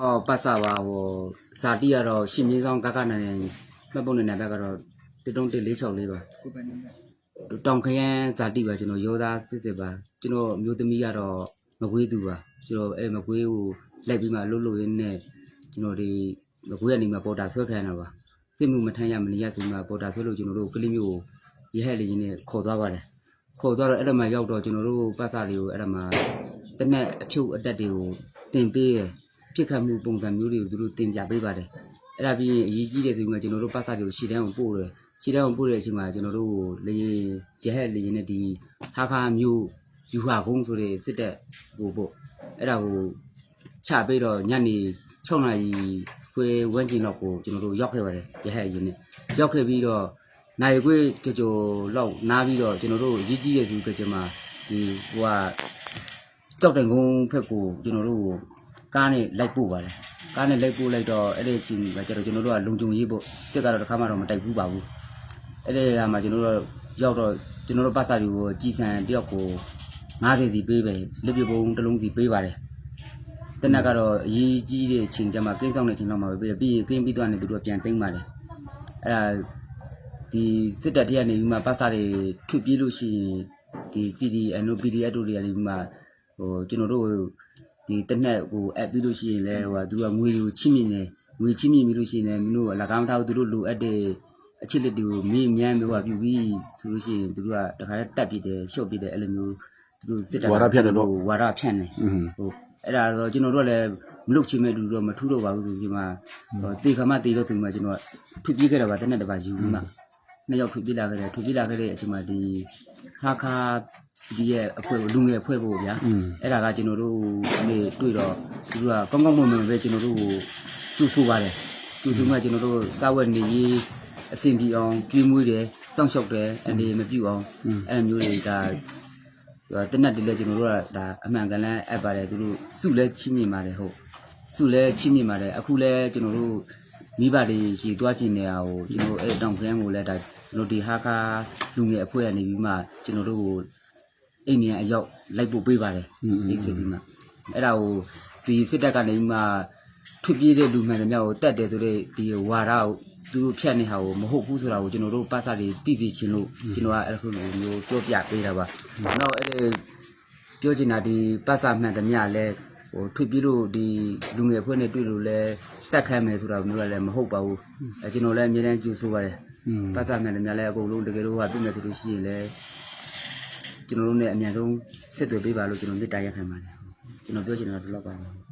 ဟောပတ်စာပါဟိုဇာတိကတော့ရှင်မင်းဆောင်ကကနိုင်နေမှတ်ပုံနဲ့နံပါတ်ကတော့13146ပါကိုယ်ပိုင်နေတယ်တောင်ခရမ်းဇာတိပါကျွန်တော်ရောသားစစ်စစ်ပါကျွန်တော်အမျိုးသမီးကတော့မကွေးသူပါကျွန်တော်အဲမကွေးကိုလိုက်ပြီးမှလှုပ်လှုပ်ရင်းနဲ့ကျွန်တော်ဒီမကွေးကနေမှပေါ်တာဆွဲခံရတာပါစစ်မှုမထမ်းရမနေရဆိုမှပေါ်တာဆွဲလို့ကျွန်တော်တို့ကလေးမျိုးကိုရဟက်လေးချင်းနဲ့ခေါ်သွားပါတယ်ခေါ်သွားတော့အဲ့ဒါမှရောက်တော့ကျွန်တော်တို့ပတ်စာလေးကိုအဲ့ဒါမှတနက်အဖြုတ်အတက်တွေကိုတင်ပေးရ ပြစ်ခတ်မှုပုံစံမျိုးတွေကိုသူတို့တင်ပြပေးပါတယ်အဲ့ဒါပြီးရင်အရေးကြီးတယ်ဆိုပြီးမှကျွန်တော်တို့ပတ်စာတွေကိုရှီတန်းကိုပို့တယ်ခြေထောက်ပို့တဲ့အချိန်မှာကျွန်တော်တို့ကိုလေရင်ရဟက်လေရင်နဲ့ဒီဟာခါမျိုးယူဟာကုန်းဆိုတဲ့စစ်တပ်ကိုပို့အဲ့ဒါကိုချပေးတော့ညနေ6နာရီခွေဝန်းကျင်တော့ကိုကျွန်တော်တို့ရောက်ခဲ့ပါတယ်ရဟက်ရင်နဲ့ရောက်ခဲ့ပြီးတော့နိုင်ခွေကြကြလောက်နားပြီးတော့ကျွန်တော်တို့ရည်ကြီးရဲ့သူကကျမဒီဟိုကကြောက်တိုင်ကုန်းဖက်ကိုကျွန်တော်တို့ ကိုကားနဲ့လိုက်ပို့ပါတယ်ကားနဲ့လိုက်ပို့လိုက်တော့အဲ့ဒီအချိန်ကကျတော့ကျွန်တော်တို့ကလုံခြုံရေးပို့စစ်ကတော့တစ်ခါမှတော့မတိုက်ဘူးပါဘူးအဲ့ဒီကမှကျွန်တော်တို့ရောက်တော့ကျွန်တော်တို့ပတ်စာတွေကိုကြည်စံတယောက်ကို90စီပေးပဲလက်ပြပုံတစ်လုံးစီပေးပါတယ်တနက်ကတော့အရေးကြီးတဲ့အချိန်ကျမှကိန်းဆောင်တဲ့အချိန်တော့မှပဲပေးတယ်ပြီးရင်ကိန်းပြီးတော့နေသူတို့ကပြန်သိမ်းပါတယ်အဲ့ဒါဒီစစ်တပ်တရားနေပြီးမှပတ်စာတွေထွပြေးလို့ရှိရင်ဒီ CD NOPDF တို့တွေကနေပြီးမှဟိုကျွန်တော်တို့ ဒီတနက်ကိုအပ်ပြီးလို့ရှိရင်လဲဟိုကသူကငွေတွေကိုချိမြင်နေငွေချိမြင်ပြီးလို့ရှိရင်လည်းမင်းတို့ကလက်ကားမထားဘူးသူတို့လိုအပ်တဲ့အချစ်လက်တွေကိုမေးမြန်းပြီးဟောပြုပြီးဆိုလို့ရှိရင်သူတို့ကတခါတည်းတက်ပြစ်တယ်ရှော့ပြစ်တယ်အဲ့လိုမျိုးသူတို့စစ်တပ်ဝါဒဖြန့်တယ်ပေါ့ဝါဒဖြန့်တယ်อืมဟိုအဲ့ဒါတော့ကျွန်တော်တို့ကလည်းမလုတ်ချင်မဲ့လူတော့မထူးတော့ပါဘူးဆိုဒီမှာဟိုတေခါမတေတော့ဆိုဒီမှာကျွန်တော်ကထွပြေးခဲ့တာပါတနေ့တပါယူပြီးမှနှစ်ယောက်ထွပြေးလာခဲ့တယ်ထွပြေးလာခဲ့တဲ့အချိန်မှာဒီခါခါ ဒီရဲ့အဖွဲ့ကိုလူငယ်အဖွဲ့ဖို့ဗျာအဲ့ဒါကကျွန်တော်တို့နေ့တွေ့တော့သူတို့ကကောင်းကောင်းမွန်မွန်ပဲကျွန်တော်တို့ကိုသူ့ဆိုပါတယ်သူ့ဆိုမှကျွန်တော်တို့စာဝတ်နေရေးအဆင်ပြေအောင်ကြွေးမွေးတယ်စောင့်ရှောက်တယ်အနေမပြုတ်အောင်အဲ့လိုမျိုးတွေဒါတနက်တည်းလဲကျွန်တော်တို့ကဒါအမှန်ကန်လန်းအပ်ပါတယ်သူတို့စုလဲချင်းမြင်ပါတယ်ဟုတ်စုလဲချင်းမြင်ပါတယ်အခုလဲကျွန်တော်တို့မိဘတွေရေတွားကြည့်နေတာကိုကျွန်တော်အဲ့တောင်ခန်းကိုလဲဒါကျွန်တော်ဒီဟာခါလူငယ်အဖွဲ့ကနေပြီးမှကျွန်တော်တို့ကို အိမ်နေအရောက်လိုက်ပို့ပေးပါတယ်အိတ်စစ်ပြီးမှအဲ့ဒါကိုဒီစစ်တပ်ကနေပြီးမှထွက်ပြေးတဲ့လူမှန်သမျှကိုတတ်တယ်ဆိုတဲ့ဒီဝါဒကိုသူတို့ဖြတ်နေတာကိုမဟုတ်ဘူးဆိုတာကိုကျွန်တော်တို့ပတ်စာတွေသိသိချင်းလို့ကျွန်တော်ကအဲ့လိုမျိုးပြောပြပေးတာပါနောက်အဲ့ပြောချင်တာဒီပတ်စာမှန်သမျှလည်းဟိုထွေပြီးလို့ဒီလူငယ်ဖွဲ့နဲ့တွေ့လို့လဲတက်ခိုင်းမယ်ဆိုတာမျိုးကလည်းမဟုတ်ပါဘူးအဲကျွန်တော်လည်းအမြဲတမ်းကြိုးဆိုပါတယ်ပတ်စာမှန်တယ်များလဲအကုန်လုံးတကယ်လို့ဟာပြည့်မယ်ဆိုလို့ရှိရင်လည်း ကျွန်တော်တို့ ਨੇ အများဆုံးစစ်တွေပေးပါလို့ကျွန်တော်မေတ္တာရက်ခံပါတယ်ကျွန်တော်ပြောချင်တာဒီလောက်ပါပဲ